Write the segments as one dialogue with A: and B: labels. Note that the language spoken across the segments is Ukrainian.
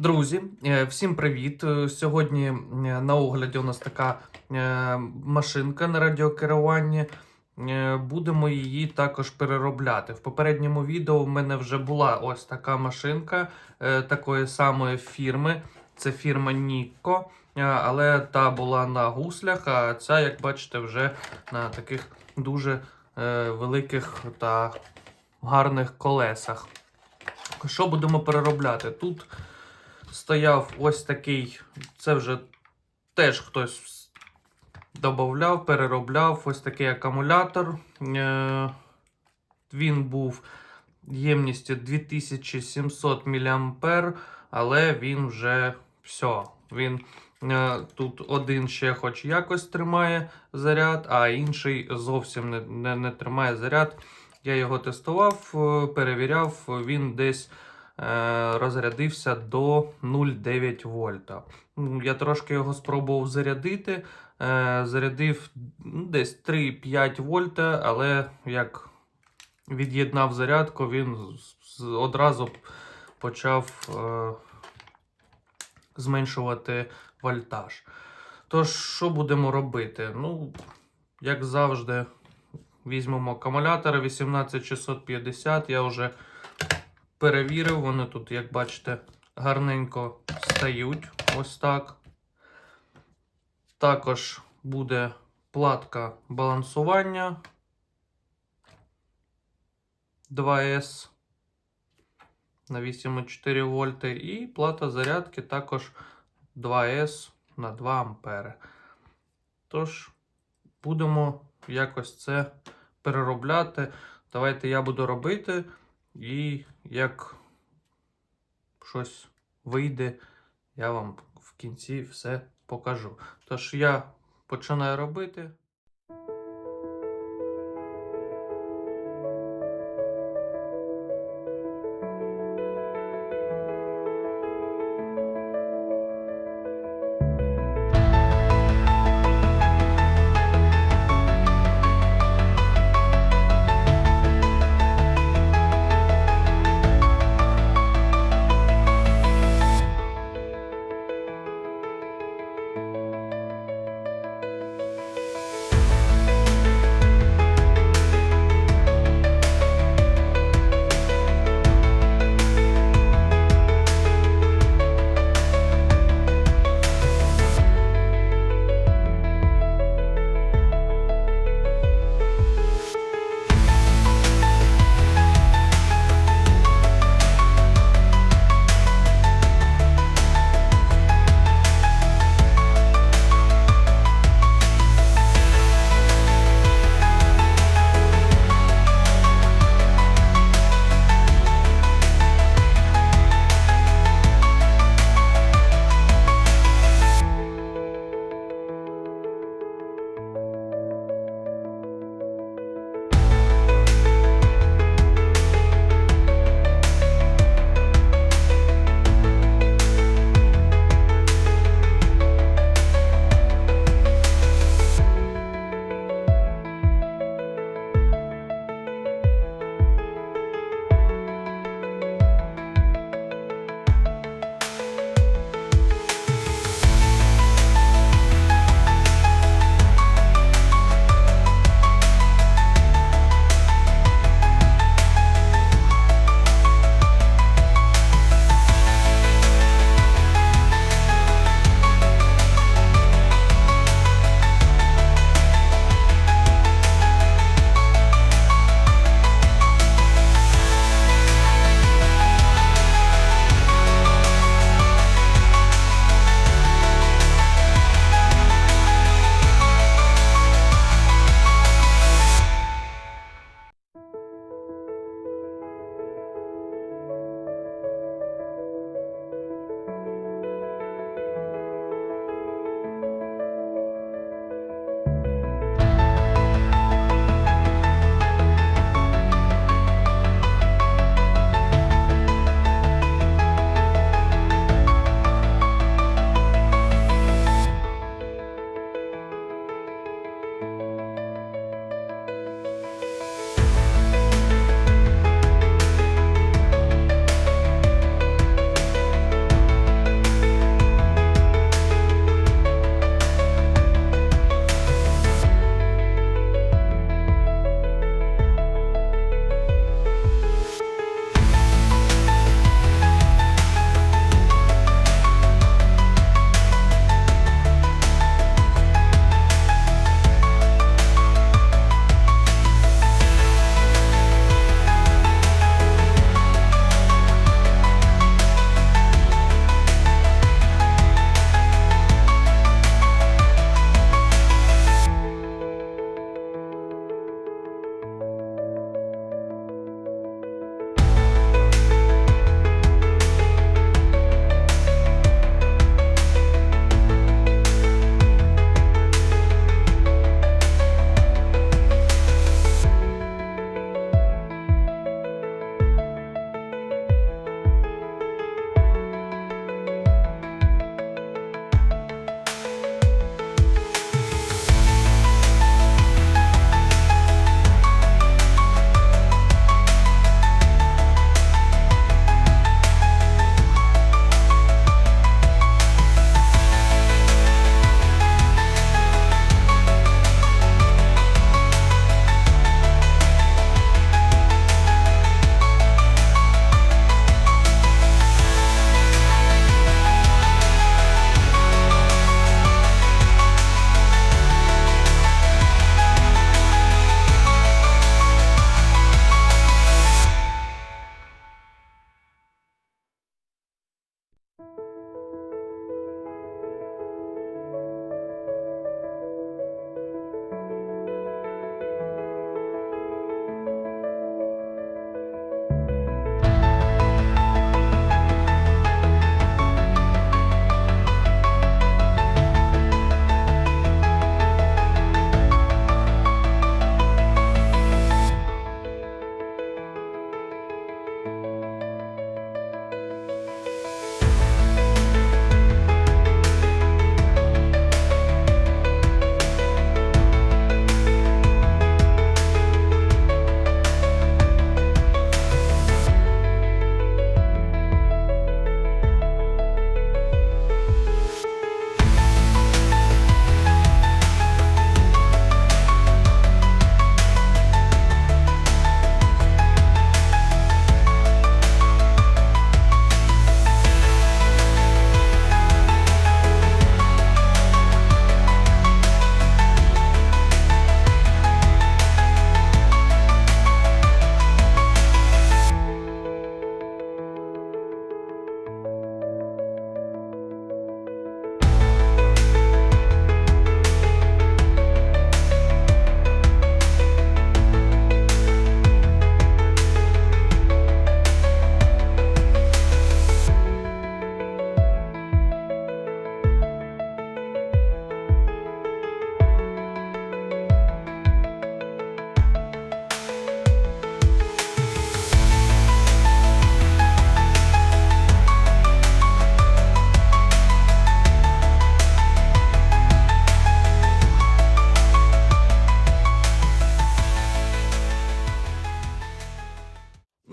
A: Друзі, е, всім привіт! Е, Сьогодні е, на огляді у нас така машинка на радіокеруванні. Будемо її також переробляти. В попередньому відео в мене вже була ось така машинка такої самої фірми. Це фірма е, але та була на гуслях, а ця, як бачите, вже на таких дуже великих та гарних колесах. Що будемо переробляти? Тут стояв ось такий, це вже теж хтось додавав, переробляв ось такий акумулятор. Е, Він був ємністю 2700 мА, але він вже все. Він е, тут один ще хоч якось тримає заряд, а інший зовсім не, не, не тримає заряд. Я його тестував, е, перевіряв, він десь розрядився до 0,9 вольта. Ну, Я трошки його спробував зарядити. е, Зарядив ну, десь 3-5 вольта, але як від'єднав зарядку, він одразу почав е, зменшувати вольтаж. Тож, що будемо робити? Ну, як завжди, візьмемо акумулятори 18650. Я вже перевірив, вони тут, як бачите, гарненько стають. Ось так. Також буде платка балансування 2С на 8,4 вольти. І плата зарядки також 2С на 2 ампери. Тож, будемо якось це переробляти. Давайте я буду робити, і як щось вийде, я вам в кінці все покажу. Тож я починаю робити.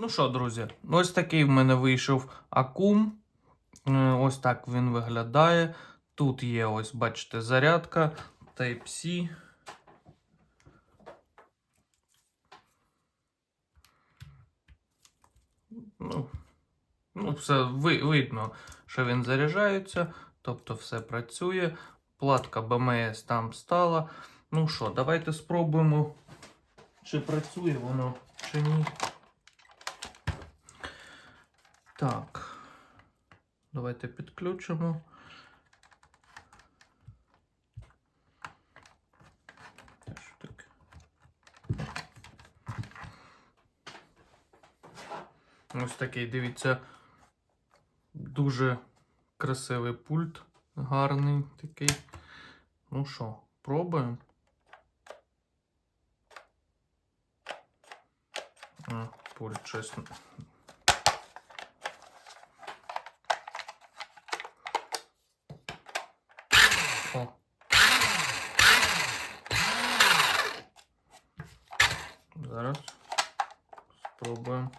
A: Ну що, друзі, ось такий в мене вийшов акум. Е, Ось так він виглядає. Тут є, ось, бачите, зарядка Type-C. Ну, ну, все ви, видно, що він заряджається, тобто все працює. Платка BMS там стала. Ну що, давайте спробуємо, чи працює воно, чи ні. Так. Давайте підключимо. Ось такий, дивіться, дуже красивий пульт, гарний такий. Ну що, пробуємо. Пульт щось О. Зараз спробуємо.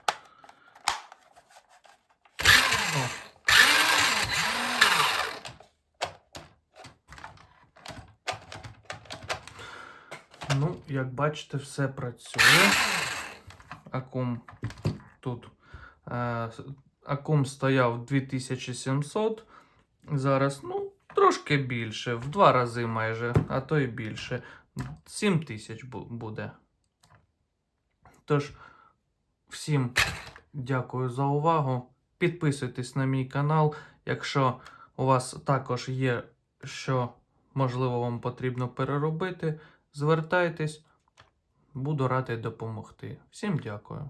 A: Ну, як бачите, все працює. Акум тут. Е, акум стояв 2700. Зараз, ну, Трошки більше, в два рази майже, а то й більше. 7 тисяч буде. Тож, всім дякую за увагу. Підписуйтесь на мій канал. Якщо у вас також є, що можливо вам потрібно переробити, звертайтесь, буду радий допомогти. Всім дякую.